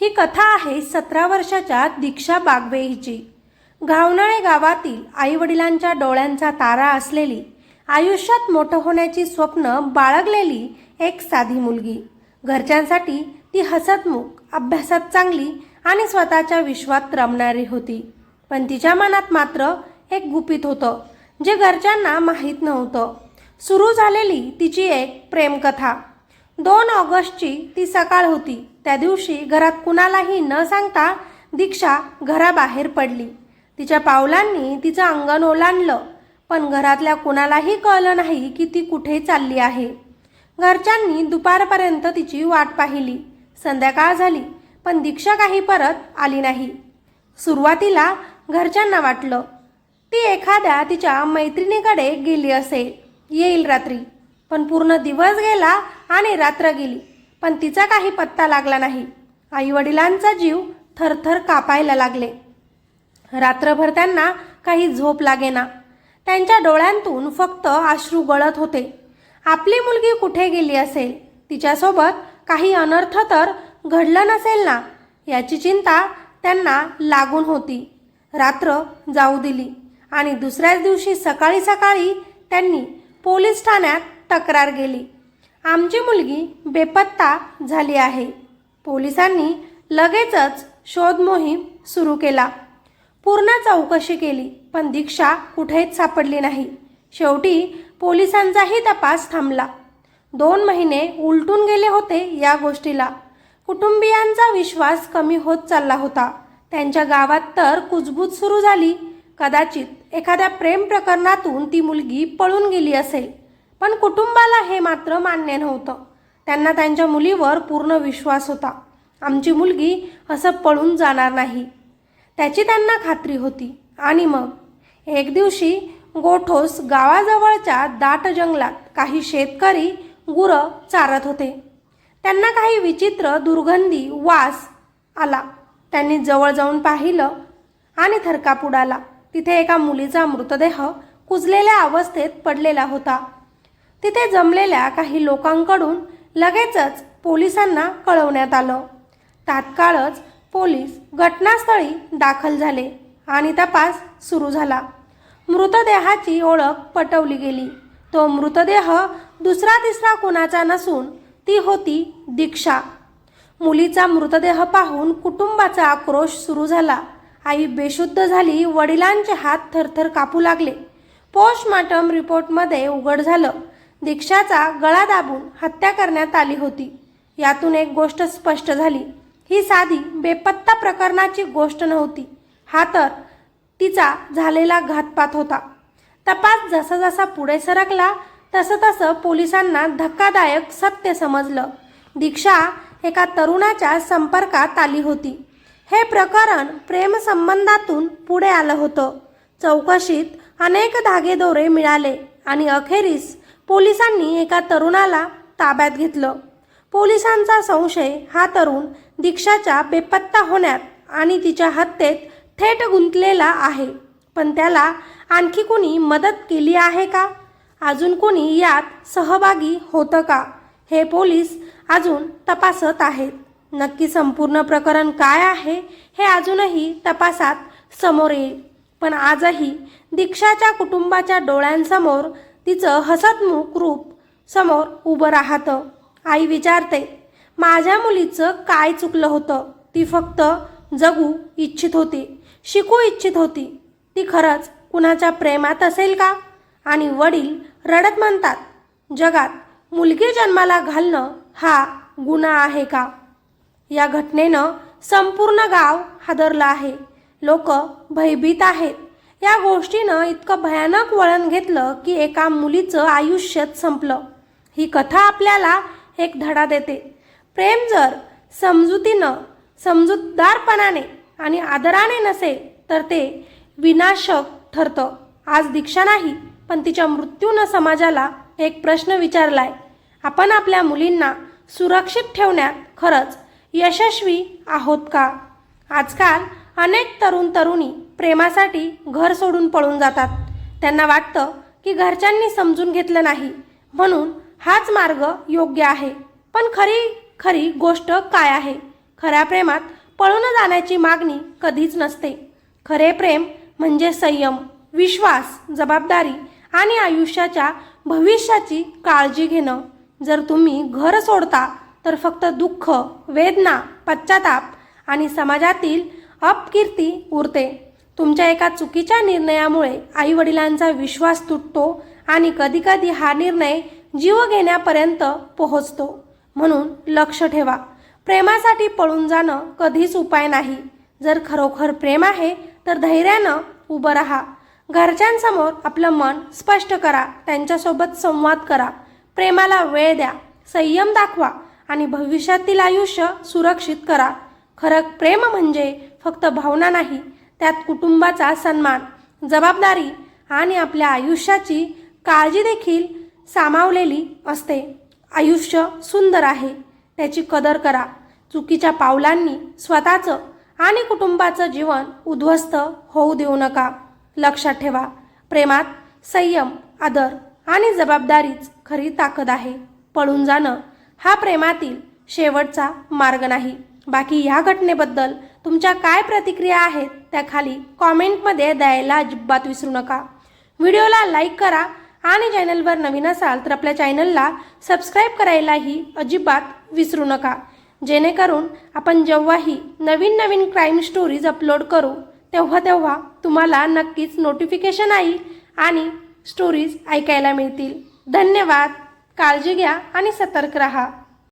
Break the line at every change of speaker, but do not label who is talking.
ही कथा आहे सतरा वर्षाच्या दीक्षा बागवे हिची घावनाळे गावातील आईवडिलांच्या डोळ्यांचा तारा असलेली आयुष्यात मोठं होण्याची स्वप्न बाळगलेली एक साधी मुलगी. घरच्यांसाठी ती हसतमुख अभ्यासात चांगली आणि स्वतःच्या विश्वात रमणारी होती. पण तिच्या मनात मात्र एक गुपित होतं जे घरच्यांना माहीत नव्हतं. सुरू झालेली तिची एक प्रेमकथा. दोन ऑगस्टची ती सकाळ होती. त्या दिवशी घरात कुणालाही न सांगता दीक्षा घराबाहेर पडली. तिच्या पावलांनी तिचं अंगण ओलांडलं पण घरातल्या कुणालाही कळलं नाही की ती कुठे चालली आहे. घरच्यांनी दुपारपर्यंत तिची वाट पाहिली. संध्याकाळ झाली पण दीक्षा काही परत आली नाही. सुरुवातीला घरच्यांना वाटलं ती एखाद्या तिच्या मैत्रिणीकडे गेली असेल येईल रात्री. पण पूर्ण दिवस गेला आणि रात्र गेली. पण तिचा काही पत्ता लागला नाही. आईवडिलांचा जीव थरथर कापायला लागले. रात्रभर त्यांना काही झोप लागेना. त्यांच्या डोळ्यांतून फक्त अश्रू गळत होते. आपली मुलगी कुठे गेली असेल? तिच्यासोबत काही अनर्थ तर घडलं नसेल ना? याची चिंता त्यांना लागून होती. रात्र जाऊ दिली आणि दुसऱ्याच दिवशी सकाळी सकाळी त्यांनी पोलीस ठाण्यात तक्रार केली. आमची मुलगी बेपत्ता झाली आहे. पोलिसांनी लगेचच शोध मोहीम सुरू केला. पूर्ण चौकशी केली पण दीक्षा कुठेच सापडली नाही. शेवटी पोलिसांचाही तपास थांबला. दोन महिने उलटून गेले होते या गोष्टीला. कुटुंबियांचा विश्वास कमी होत चालला होता. त्यांच्या गावात तर कुजबूज सुरू झाली. कदाचित एखाद्या प्रेम प्रकरणातून ती मुलगी पळून गेली असेल. पण कुटुंबाला हे मात्र मान्य नव्हतं. त्यांना त्यांच्या मुलीवर पूर्ण विश्वास होता. आमची मुलगी असं पळून जाणार नाही. त्याची त्यांना खात्री होती. आणि मग? एक दिवशी गोठोस गावाजवळच्या दाट जंगलात काही शेतकरी गुरं चारत होते. त्यांना काही विचित्र दुर्गंधी वास आला. त्यांनी जवळ जाऊन पाहिलं आणि थरकाप उडाला तिथे एका मुलीचा मृतदेह कुजलेल्या अवस्थेत पडलेला होता. तिथे जमलेल्या काही लोकांकडून लगेचच पोलिसांना कळवण्यात आलं. तात्काळच पोलीस घटनास्थळी दाखल झाले आणि तपास सुरू झाला. मृतदेहाची ओळख पटवली गेली. तो मृतदेह दुसरा तिसरा कुणाचा नसून ती होती दीक्षा. मुलीचा मृतदेह पाहून कुटुंबाचा आक्रोश सुरू झाला. आई बेशुद्ध झाली वडिलांचे हात थरथर कापू लागले. पोस्टमार्टम रिपोर्टमध्ये उघड झालं. दीक्षाचा गळा दाबून हत्या करण्यात आली होती. यातून एक गोष्ट स्पष्ट झाली. ही साधी बेपत्ता प्रकरणाची गोष्ट नव्हती. हा तर तिचा झालेला घातपात होता. तपास जसाजसा पुढे सरकला तसं तसं पोलिसांना धक्कादायक सत्य समजलं. दीक्षा एका तरुणाच्या संपर्कात आली होती. हे प्रकरण प्रेमसंबंधातून पुढे आलं होतं. चौकशीत अनेक धागेदोरे मिळाले आणि अखेरीस पोलिसांनी एका तरुणाला ताब्यात घेतलं. पोलिसांचा संशय हा तरुण दीक्षाच्या बेपत्ता होण्यात आणि तिच्या हत्येत थेट गुंतलेला आहे. पण त्याला आणखी कुणी मदत केली आहे का? अजून कुणी यात सहभागी होतं का? हे पोलीस अजून तपासत आहेत. नक्की संपूर्ण प्रकरण काय आहे हे अजूनही तपासात समोर येईल. पण आजही दीक्षाच्या कुटुंबाच्या डोळ्यांसमोर तिचं हसतमुख रूप समोर उभं राहतं. आई विचारते माझ्या मुलीचं काय चुकलं होतं? ती फक्त जगू इच्छित होती शिकू इच्छित होती. ती खरंच कुणाच्या प्रेमात असेल का? आणि वडील रडत म्हणतात जगात मुलगी जन्माला घालणं हा गुन्हा आहे का? या घटनेनं संपूर्ण गाव हादरलं आहे. लोक भयभीत आहेत. या गोष्टीनं इतकं भयानक वळण घेतलं की एका मुलीचं आयुष्यच संपलं. ही कथा आपल्याला एक धडा देते. प्रेम जर समजुतीनं समजूतदारपणाने आणि आदराने नसेल तर ते विनाशक ठरतं. आज दीक्षा नाही पण तिच्या मृत्यूनं समाजाला एक प्रश्न विचारलाय. आपण आपल्या मुलींना सुरक्षित ठेवण्यात खरंच यशस्वी आहोत का? आजकाल अनेक तरुण तरुणी प्रेमासाठी घर सोडून पळून जातात. त्यांना वाटतं की घरच्यांनी समजून घेतलं नाही. म्हणून हाच मार्ग योग्य आहे. पण खरी खरी गोष्ट काय आहे? खऱ्या प्रेमात पळून जाण्याची मागणी कधीच नसते. खरे प्रेम म्हणजे संयम विश्वास जबाबदारी आणि आयुष्याच्या भविष्याची काळजी घेणं. जर तुम्ही घर सोडता तर फक्त दुःख वेदना पश्चाताप आणि समाजातील अपकीर्ती उरते. तुमच्या एका चुकीच्या निर्णयामुळे आई वडिलांचा विश्वास तुटतो आणि कधीकधी हा निर्णय जीव घेण्यापर्यंत पोहोचतो. म्हणून लक्ष ठेवा. प्रेमासाठी पळून जाणं कधीच उपाय नाही. जर खरोखर प्रेम आहे तर धैर्यानं उभं राहा. घरच्यांसमोर आपलं मन स्पष्ट करा. त्यांच्यासोबत संवाद करा. प्रेमाला वेळ द्या. संयम दाखवा आणि भविष्यातील आयुष्य सुरक्षित करा. खरं प्रेम म्हणजे फक्त भावना नाही त्यात कुटुंबाचा सन्मान जबाबदारी आणि आपल्या आयुष्याची काळजी देखील सामावलेली असते. आयुष्य सुंदर आहे त्याची कदर करा. चुकीच्या पावलांनी स्वतःचं आणि कुटुंबाचं जीवन उद्ध्वस्त होऊ देऊ नका. लक्षात ठेवा प्रेमात संयम आदर आणि जबाबदारीच खरी ताकद आहे. पळून जाणं हा प्रेमातील शेवटचा मार्ग नाही. बाकी ह्या घटनेबद्दल तुमच्या काय प्रतिक्रिया आहेत त्या खाली कॉमेंटमध्ये द्यायला अजिबात विसरू नका. व्हिडिओला लाईक करा आणि चॅनलवर नवीन असाल तर आपल्या चॅनलला सबस्क्राईब करायलाही अजिबात विसरू नका. जेणेकरून आपण जेव्हाही नवीन नवीन क्राईम स्टोरीज अपलोड करू तेव्हा तेव्हा तुम्हाला नक्कीच नोटिफिकेशन येईल आणि स्टोरीज ऐकायला मिळतील. धन्यवाद. काळजी घ्या आणि सतर्क रहा.